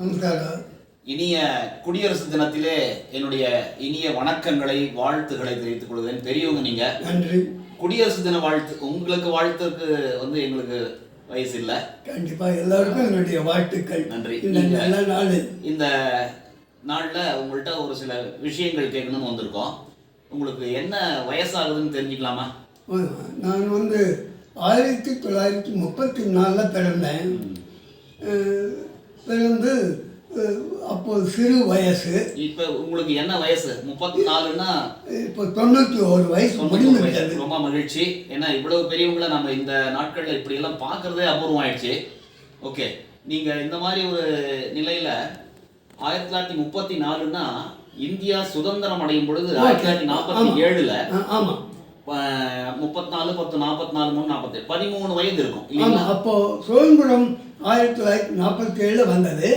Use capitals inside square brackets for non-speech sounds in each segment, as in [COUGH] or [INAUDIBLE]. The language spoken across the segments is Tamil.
நமஸ்காரம் இனிய குடியரசு தினத்திலே என்னுடைய இனிய வணக்கங்களை வாழ்த்துக்களை தெரிவித்துக் கொள்கிறேன். பெரியவங்க நீங்க. நன்றி. குடியரசு தின வாழ்த்து உங்களுக்கு வாழ்த்துக்கு வந்து எங்களுக்கு வயசு இல்லை. கண்டிப்பா எல்லாருக்கும் என்னுடைய வாழ்த்துக்கள். நன்றி. நல்ல நாளில் இந்த நாளில் உங்கள்கிட்ட ஒரு சில விஷயங்கள் கேட்கணும்னு வந்திருக்கோம். உங்களுக்கு என்ன வயசாகுதுன்னு தெரிஞ்சுக்கலாமா? நான் வந்து ஆயிரத்தி தொள்ளாயிரத்தி முப்பத்தி நாலில் பிறந்தேன். பிறந்து அஹ், அப்போ சிறு வயசு. இப்போ உங்களுக்கு என்ன வயசு? முப்பத்தி நாலுன்னா இப்போ தொண்ணூற்றி ஒரு வயசு. முடிந்து ரொம்ப மகிழ்ச்சி. ஏன்னா இவ்வளவு பெரியவங்கள நம்ம இந்த நாட்கள்ல இப்படி எல்லாம் பார்க்கறதே அபூர்வம் ஆயிடுச்சு ஓகே. நீங்க இந்த மாதிரி ஒரு நிலையில ஆயிரத்தி தொள்ளாயிரத்தி முப்பத்தி நாலுன்னா இந்தியா சுதந்திரம் அடையும் பொழுது ஆயிரத்தி தொள்ளாயிரத்தி நாற்பத்தி ஏழுல ஆ- ஆமா. முப்பத்தி நாலு பத்து நாற்பத்தி நாலு மூணு நாற்பத்தி பதிமூணு வயது இருக்கும் அப்போ சுதந்திரம் ஆயிரத்தி தொள்ளாயிரத்தி நாற்பத்தி ஏழுல வந்தது.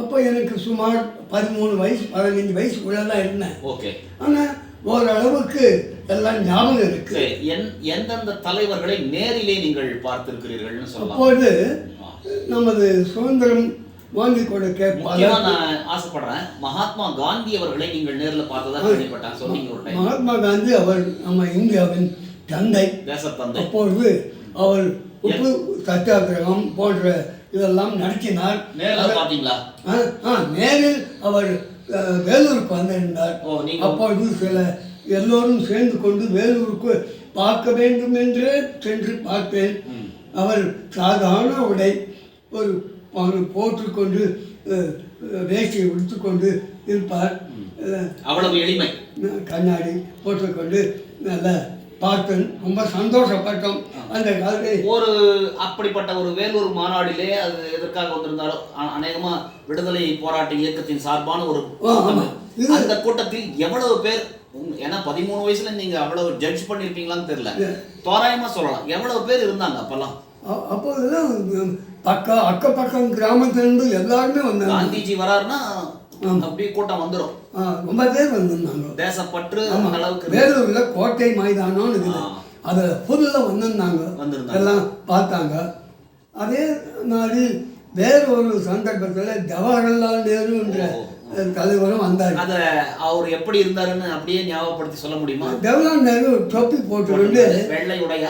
அப்போ எனக்கு சுமார் பதிமூணு வயசு பதினஞ்சு வயசுக்குள்ள தான் இருந்தேன் ஓகே. ஆனா ஓரளவுக்கு எல்லாம் ஞாபகம் இருக்கு. எந்தெந்த தலைவர்களை நேரிலே நீங்கள் பார்த்திருக்கிறீர்கள்னு சொல்லலாம். அப்போது. நமது சுதந்திரம் வாங்கி கொடுக்க நான் ஆசைப்படுறேன். மகாத்மா காந்தி அவர்களை நீங்கள் நேர்ல பார்த்ததா கேள்விப்பட்டேன். சொன்னீங்க ஒரு டைம் மகாத்மா காந்தி அவர் நம்ம இந்தியாவின் தந்தை. தேசத்தந்தை. அப்பொழுது அவர் உப்பு சத்தியாகிரகம் போன்ற இதெல்லாம் நடத்தினார் நேர்ல ஆ, நேரில் அவர் வேலூருக்கு வந்திருந்தார். அப்பொழுது சில எல்லோரும் சேர்ந்து கொண்டு வேலூருக்கு பார்க்க வேண்டும் என்றே சென்று பார்த்தேன். அவர் சாதாரண உடை ஒரு ஒரு போட்டுக்கொண்டு வேஷ்டியை உடுத்துக்கொண்டு இருப்பார். அவ்வளவு எளிமை. கண்ணாடி போட்டுக்கொண்டு நல்லா பார்த்தேன் ரொம்ப சந்தோஷப்பட்டோம். அந்த காலத்தில் ஒரு அப்படிப்பட்ட ஒரு வேலூர் மாநாடிலே அது எதற்காக வந்திருந்தாரோ? அ- அநேகமா விடுதலை போராட்ட இயக்கத்தின் சார்பான ஒரு அந்த கூட்டத்தில் எவ்வளவு பேர்? ஏன்னா பதிமூணு வயசுல நீங்க அவ்வளவு ஜட்ஜ் பண்ணிருப்பீங்களான்னு தெரியல. தோராயமா சொல்லலாம். எவ்வளவு பேர் இருந்தாங்க அப்பெல்லாம்? அப்போதெல்லாம் உம், பக்க அக்கப்பக்கம் கிராமத்திலிருந்து எல்லாருமே வந்தாங்க. காந்திஜி வராருன்னா அப்படியே கூட்டம் வந்துரும். ஆ, ரொம்ப பேர் வந்திருந்தாங்க. தேசப்பற்று அளவுக்கு வேலூர்ல கோட்டை மைதானம்னு இருக்குது. ஆ. அதுல ஃபுல்லாக வந்திருந்தாங்க. எல்லாம் பார்த்தாங்க. அதே மாதிரி வேற ஒரு சந்தர்ப்பத்தில் ஜவஹர்லால் நேருன்ற தலைவரும் வந்தார். அத அவர் எப்படி இருந்தாருன்னு அப்படியே ஞாபகப்படுத்தி சொல்ல முடியுமா? ஜவஹர்லால் நேரு தொப்பி போட்டுக்கொண்டு வெள்ளை உடையா?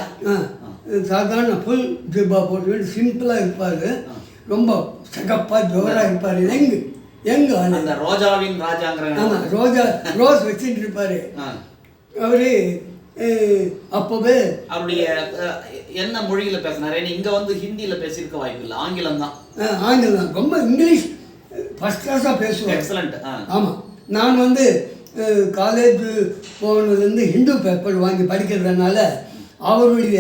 சாதாரண ஃபுல் ஜிப்பா போட்டுக்கிட்டு சிம்பிளாக இருப்பார். ரொம்ப சகப்பாக ஜோராக இருப்பார். எங்கு எங்கு அந்த ரோஜாவின் ராஜாங்கிற ஆமாம் ரோஜா ரோஸ் வச்சுட்டு இருப்பார். அவரு அப்போவே அவருடைய என்ன மொழியில பேசினாரு? இங்க வந்து ஹிந்தியில பேசியிருக்க வாய்ப்பு இல்லை. ஆங்கிலம் தான். ஆங்கிலம் ரொம்ப இங்கிலீஷ் ஃபஸ்ட் கிளாஸாக பேசுவார். எக்ஸலண்ட் ஆமாம் நான் வந்து காலேஜ் போனதுலேருந்து ஹிந்து பேப்பர் வாங்கி படிக்கிறதுனால அவருடைய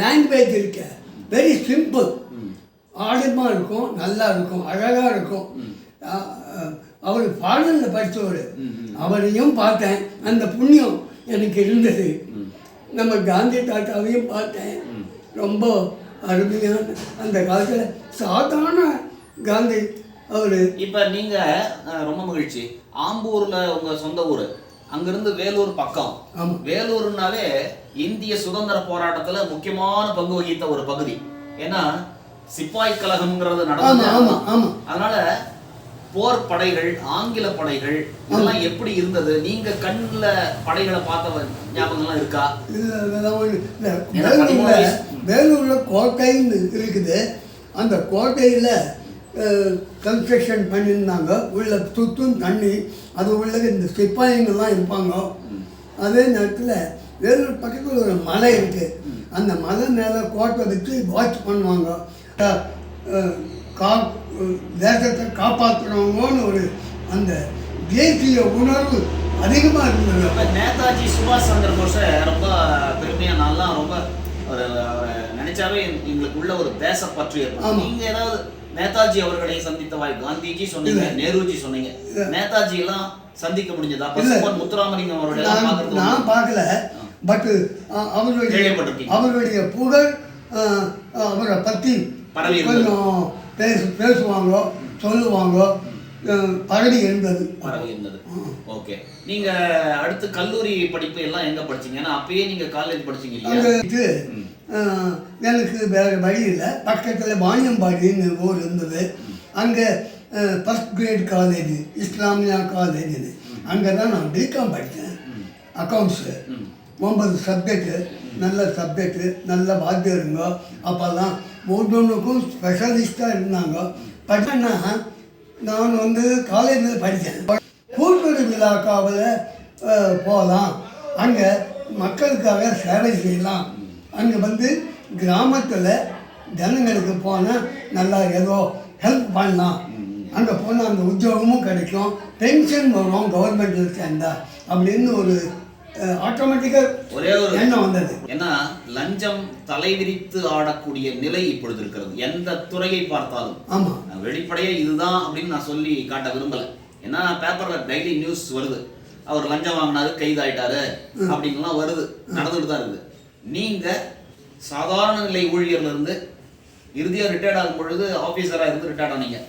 லாங்குவேஜ் இருக்க. வெரி சிம்பிள் ஆழமாக இருக்கும் நல்லா இருக்கும் அழகாக இருக்கும். அவர் பாடலில் படித்தவர். அவரையும் பார்த்தேன். அந்த புண்ணியம் எனக்கு இருந்தது. நம்ம காந்தி தாத்தாவையும் பார்த்தேன். ரொம்ப அருமையான அந்த காலத்தில் சாதாரண காந்தி அவர். இப்ப நீங்க அஹ், ரொம்ப மகிழ்ச்சி. ஆம்பூர்ல உங்க சொந்த ஊரு அங்கிருந்து வேலூர் பக்கம். ஆமா. வேலூர்னாவே இந்திய சுதந்திர போராட்டத்துல முக்கியமான பங்கு வகித்த ஒரு பகுதி. ஏன்னா சிப்பாய் கழகம்ங்கிறது நடந்தது. அதனால போர் படைகள் ஆங்கில படைகள் இதெல்லாம் எப்படி இருந்தது? நீங்க கண்ணுல படைகளை பார்த்த ஞாபகம்லாம் இருக்கா? வேலூர்ல கோட்டைன்னு இருக்குது. அந்த கோட்டையில் கன்ஸ்ட்ரக்ஷன் பண்ணியிருந்தாங்க. உள்ள சுற்றும் தண்ணி அது உள்ள இந்த சிப்பாயிங்கெல்லாம் இருப்பாங்க. அதே நேரத்தில் வேலூர் பக்கத்தில் ஒரு மலை இருக்குது அந்த மலை மேலே கோட்டை வச்சு வாட்ச் பண்ணுவாங்க. கா தேசத்தை காப்பாற்றுறவங்கன்னு ஒரு அந்த தேசிய உணர்வு அதிகமாக இருந்தது. இப்ப நேதாஜி சுபாஷ் சந்திர போஸை ரொம்ப பெருமையா நான்லாம் ரொம்ப ஒரு அவரை நினைச்சாவே எங்களுக்கு உள்ள ஒரு தேசப்பற்று ஏற்படும். ஆமா. நீங்க ஏதாவது நேதாஜி அவர்களை சந்தித்த வாய் காந்திஜி சொன்னீங்க. நேருஜி சொன்னீங்க. நேதாஜி எல்லாம் சந்திக்க முடிஞ்சதா? முத்துராமலிங்கம் அவர்களை நான் பார்க்கல. பட் கேள்விப்பட்டிருக்கீங்க. அவருடைய புகழ் அவரை பற்றி. கொஞ்சம் பேசு பேசுவாங்க சொல்லுவாங்க அஹ், பரவி இருந்தது பரவி இருந்தது ஓகே. நீங்க அடுத்து கல்லூரி படிப்பு எல்லாம் எங்க படிச்சீங்க? ஏன்னா அப்பயே நீங்க காலேஜ் படிச்சீங்க இல்லையா? எனக்கு வேறு வழி இல்லை. பக்கத்தில் வாணியம்பாடின்னு ஊர் இருந்தது. அங்கே ஃபஸ்ட் கிரேட் காலேஜ் இஸ்லாமியா காலேஜ்னு அங்கே தான் நான் பிகாம் படித்தேன் அக்கௌண்ட்ஸு. ஒன்பது சப்ஜெக்ட்டு நல்ல சப்ஜெக்ட்டு நல்ல வாத்தியருங்க. அப்போல்லாம் ஒவ்வொன்றுக்கும் ஸ்பெஷலிஸ்ட்டாக இருந்தாங்க. பட்டன்னா நான் வந்து காலேஜில் படித்தேன் கூட்டுறவு விழாக்காவில் போகலாம் அங்கே மக்களுக்காக சேவை செய்யலாம். அங்கே வந்து கிராமத்தில் ஜனங்களுக்கு போனால் நல்லா ஏதோ ஹெல்ப் பண்ணலாம். அங்கே போனால் அந்த உத்தியோகமும் கிடைக்கும். பென்ஷன் வரும் கவர்மெண்ட்டில் சேர்ந்தா. அப்படின்னு ஒரு ஆட்டோமேட்டிக்காக ஒரே ஒரு எண்ணம் வந்தது. ஏன்னா லஞ்சம் தலைவிரித்து ஆடக்கூடிய நிலை இப்பொழுது இருக்கிறது. எந்த துறையை பார்த்தாலும். ஆமாம் வெளிப்படையே இதுதான் அப்படின்னு நான் சொல்லி காட்ட விரும்பல. ஏன்னா பேப்பர்ல டெய்லி நியூஸ் வருது. அவர் லஞ்சம் வாங்கினாரு கைதாயிட்டாரு அப்படின்லாம் வருது. நடந்துட்டு தான் இருக்குது. நீங்க சாதாரண நிலை ஊழியர்ல இருந்து இறுதியா ரிட்டையர்ட் ஆகும் பொழுது ஆபீசரா இருந்து ரிட்டையர்ட் ஆனீங்க.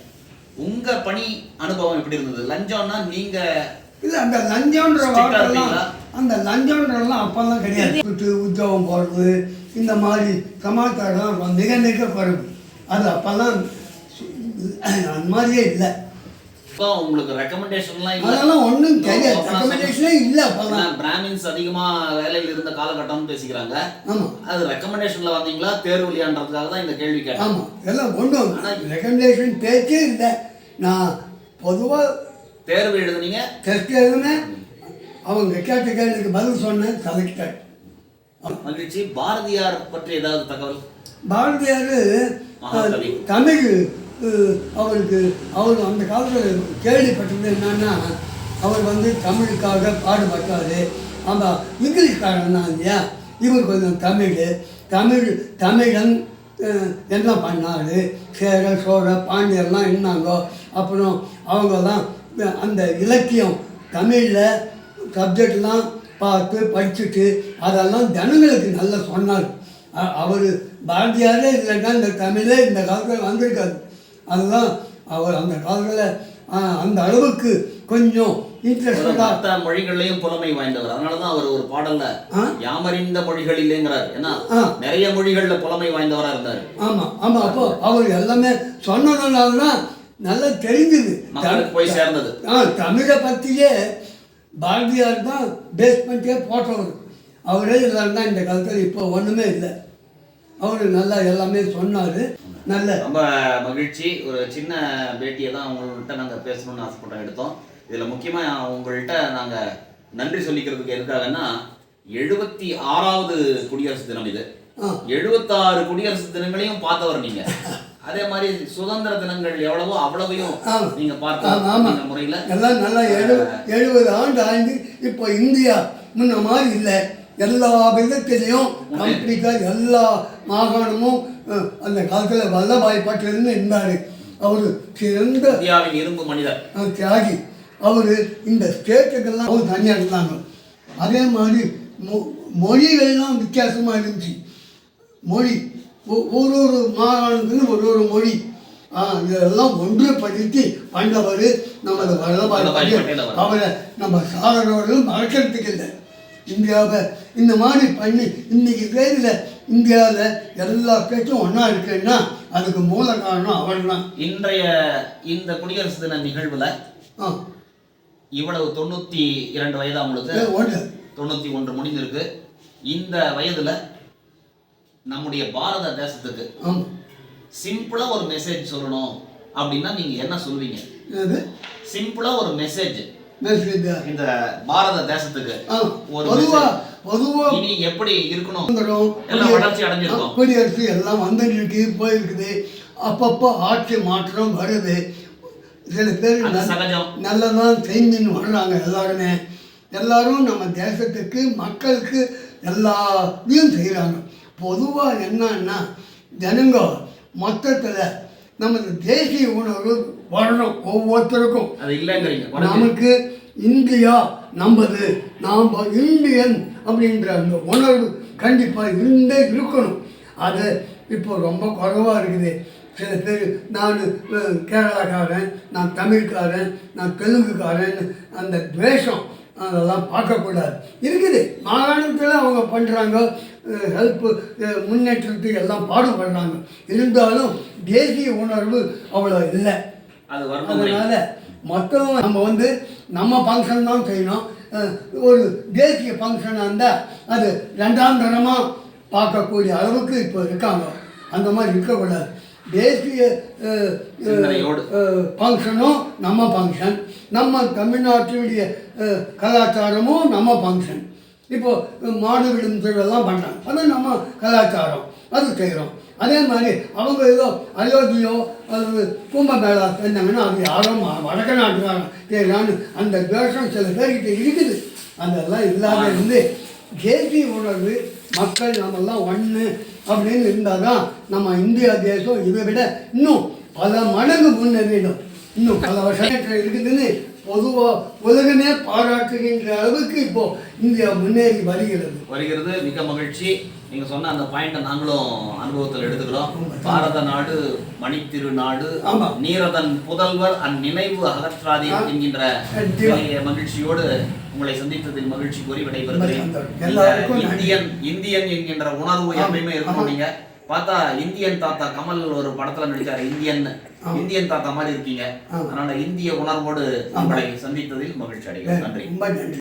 உங்க பணி அனுபவம் எப்படி இருந்தது? லஞ்சம்னா நீங்க இல்லை அந்த லஞ்சம்ன்ற வார்த்தைலாம்? அந்த லஞ்சம்ன்றலாம் அப்போல்லாம் கிடையாது. விட்டு உத்தியோகம் போடுறது இந்த மாதிரி சமாச்சாரம் மிக மிக குறைவு. அது அப்போல்லாம் அந்த மாதிரியே இல்லை. உங்களுக்கு ரெக்கமெண்டேஷன்லாம் அதெல்லாம் ஒன்றும் கிடையாது ரெக்கமெண்டேஷனே இல்லை அப்போல்லாம். பிராமின்ஸ் அதிகமா வேலையில் இருந்த காலகட்டம்னு பேசிக்கிறாங்க. ஆமாம் அது ரெக்கமெண்டேஷன்ல வந்தீங்களா? தேர்வுலையான்றதுக்காக தான் இந்த கேள்வி கேட்டேன். ஆமாம் எல்லாம் ஒன்றும் ரெக்கமெண்டேஷன் பேச்சே இல்லை. நான் பொதுவாக தேர்வு எழுதுனீங்க. டெஸ்ட் எழுதுனேன். அவங்க கேட்ட கேள்விக்கு பதில் சொன்னேன் செலக்டட் மகிழ்ச்சி. பாரதியார் பற்றி ஏதாவது தகவல்? பாரதியார். தமிழ் அவருக்கு அவர் அந்த காலத்தில் கேள்விப்பட்டது என்னன்னா அவர் வந்து தமிழுக்காக பாடுபட்டார். ஆமாம் இங்கிலீஷ்காரன் தான் இல்லையா? இவர் கொஞ்சம் தமிழ் தமிழ் தமிழன் எல்லாம் பண்ணார். சேர சோழ பாண்டியர்லாம் இருந்தாங்க. அப்புறம் அவங்கெல்லாம் அந்த இலக்கியம் தமிழில் சப்ஜெக்ட்லாம் பார்த்து படிச்சுட்டு அதெல்லாம் ஜனங்களுக்கு நல்லா சொன்னார் அவர் பாரதியாரே இல்லைன்னா இந்த தமிழே இந்த காலத்தில் வந்திருக்காது. அதுதான் அவர் அந்த காலத்தில் அந்த அளவுக்கு கொஞ்சம் இன்ட்ரெஸ்டடாக மற்ற மொழிகள்லயும் புலமை வாய்ந்தவர். அதனாலதான் அவர் ஒரு பாடல்ல? யாமறிந்த மொழிகளிலேங்கிறார் ஏன்னா ஆ. நிறைய மொழிகள்ல புலமை வாய்ந்தவரா இருந்தாரு. ஆமாம் ஆமாம் அப்போ அவர் எல்லாமே சொன்னதுனால தான் நல்லா தெரிஞ்சுது. போய் சேர்ந்தது. ஆ தமிழை பற்றியே பாரதியார் தான் பேஸ் பண்ணிட்டே போட்டவர் அவரே இல்லைன்னா இந்த காலத்தில் இப்போ ஒன்றுமே இல்லை. அவர் நல்லா எல்லாமே சொன்னார். நல்ல ரொம்ப மகிழ்ச்சி. ஒரு சின்ன பேட்டியை தான் உங்கள்கிட்ட நாங்க பேசணும்னு ஆசைப்பட்டோம் எடுத்தோம். இதுல முக்கியமா உங்கள்கிட்ட நாங்க நன்றி சொல்லிக்கிறதுக்கு எதுக்காகன்னா எழுபத்தி ஆறாவது குடியரசு தினம் இது. எழுபத்தாறு குடியரசு தினங்களையும் பார்த்தவர் நீங்க. [LAUGHS] அதே மாதிரி சுதந்திர தினங்கள் எவ்வளவோ அவ்வளவையும். நீங்க. இந்த முறையில எல்லாம் நல்லா எழு எழுபது ஆண்டு ஆண்டு இப்போ இந்தியா முன்ன மாதிரி இல்லை. எல்லா விதத்திலையும் கம்ப்ளீட்டாக எல்லா மாகாணமும் அந்த காலத்தில் வல்லபாய் பட்டேல்னு இருந்தார். அவர் சிறந்த இரும்பு மனிதர். தியாகி. அவர் இந்த ஸ்டேட்டுக்கெல்லாம் அவர் தனியாக இருந்தாங்க அதே மாதிரி மொ மொழிகள்லாம் வித்தியாசமாக இருந்துச்சு. மொழி ஒரு ஒரு மாகாணத்துக்கும் ஒரு ஒரு மொழி. ஆ, இதெல்லாம் ஒன்றுபடுத்தி பண்ணவர் நமது வல்லபாய் அவர். நம்ம சாதனவர்களும் மறக்கிறதுக்கு இல்லை. இந்தியாவை இந்த மாதிரி பண்ணி இன்னைக்கு தேதியில் இந்தியாவில் எல்லா பேச்சும் ஒன்றா இருக்குன்னா அதுக்கு மூல காரணம் அவர் தான் இன்றைய இந்த குடியரசு தின நிகழ்வுல ஆ. இவ்வளவு தொண்ணூத்தி இரண்டு வயதா உங்களுக்கு ஒன்று தொண்ணூத்தி ஒன்று முடிஞ்சிருக்கு. இந்த வயதுல நம்முடைய பாரத தேசத்துக்கு. சிம்பிளா ஒரு மெசேஜ் சொல்லணும் அப்படின்னா நீங்க என்ன சொல்வீங்க? சிம்பிளா ஒரு மெசேஜ் இந்த பாரத தேசத்துக்கு. ஒரு. பொதுவாக இனி எப்படி இருக்கணும்? எல்லாம் வளர்ச்சி அடைஞ்சிருக்கோம். குடியரசு எல்லாம் வந்துருக்கு போயிருக்குது. அப்பப்போ ஆட்சி மாற்றம் வருது. சில பேர் நல்லதான் செய்தின்னு வர்றாங்க எல்லாருமே. எல்லாரும் நம்ம தேசத்துக்கு மக்களுக்கு எல்லாத்தையும் செய்கிறாங்க பொதுவாக என்னன்னா ஜனங்க மொத்தத்தில் நமது தேசிய உணர்வு வரணும் ஒவ்வொருத்தருக்கும். அது இல்லைங்கிறீங்க. நமக்கு இந்தியா நம்பது நாம் இந்தியன் அப்படின்ற அந்த உணர்வு கண்டிப்பாக இருந்தே இருக்கணும். அது இப்போ ரொம்ப குறைவாக இருக்குது. சில பேர் நான் கேரளாக்காரன் நான் தமிழ்காரன் நான் தெலுங்குக்காரன் அந்த துவேஷம் அதெல்லாம் பார்க்கக்கூடாது. இருக்குது. மாகாணத்தில் அவங்க பண்ணுறாங்க ஹெல்ப்பு முன்னேற்றத்துக்கு எல்லாம் பாடுபடுறாங்க. இருந்தாலும் தேசிய உணர்வு அவ்வளோ இல்லை. அது அதனால மொத்தம் நம்ம வந்து நம்ம ஃபங்க்ஷன் தான் செய்யணும். ஒரு தேசிய ஃபங்க்ஷனாக இருந்தால் அது ரெண்டாம் தரமாக பார்க்கக்கூடிய அளவுக்கு இப்போ இருக்காங்க. அந்த மாதிரி இருக்கக்கூடாது. தேசிய. ஃபங்க்ஷனும் நம்ம ஃபங்க்ஷன் நம்ம தமிழ்நாட்டினுடைய கலாச்சாரமும் நம்ம ஃபங்க்ஷன் இப்போது மாடு விடும் தொழிலெல்லாம் பண்ணுறாங்க அது நம்ம கலாச்சாரம். அது செய்கிறோம் அதே மாதிரி அவங்க ஏதோ அயோத்தியோ அது கும்பமேளா செஞ்சாங்கன்னா அது யாரோ வடக்கு நாட்டுக்காரன் செய்யலான்னு அந்த துவேஷம் சில பேர்கிட்ட இருக்குது. அதெல்லாம் இல்லாத இருந்து தேசிய உணர்வு மக்கள் நம்மெல்லாம் ஒன்று அப்படின்னு இருந்தால் தான் நம்ம இந்தியா தேசம் இதை விட இன்னும் பல மடங்கு முன்னேறிடும். இன்னும் பல வருஷம் இருக்குதுன்னு பொதுவாக உலகமே பாராட்டுகின்ற அளவுக்கு இப்போ இந்தியா முன்னேறி வருகிறது வருகிறது மிக மகிழ்ச்சி நீங்க சொன்ன அந்த பாயிண்ட நாங்களும் அனுபவத்தில் எடுத்துக்கிறோம். பாரத நாடு மணித்திரு நாடு. நீரதன் புதல்வர் அந்நினைவு அகற்றாதே. என்கின்ற மகிழ்ச்சியோடு உங்களை சந்தித்ததில் மகிழ்ச்சி கூறி விடைபெறுகிறேன். இந்தியன் இந்தியன் என்கின்ற உணர்வு. எப்பயுமே இருக்கும். நீங்க பார்த்தா இந்தியன் தாத்தா கமல் ஒரு படத்துல நடிச்சாரு இந்தியன் ஆமா. இந்தியன் தாத்தா மாதிரி இருக்கீங்க. அதனால இந்திய உணர்வோடு. உங்களை சந்தித்ததில் மகிழ்ச்சி அடைகிறேன். நன்றி. ரொம்ப நன்றி.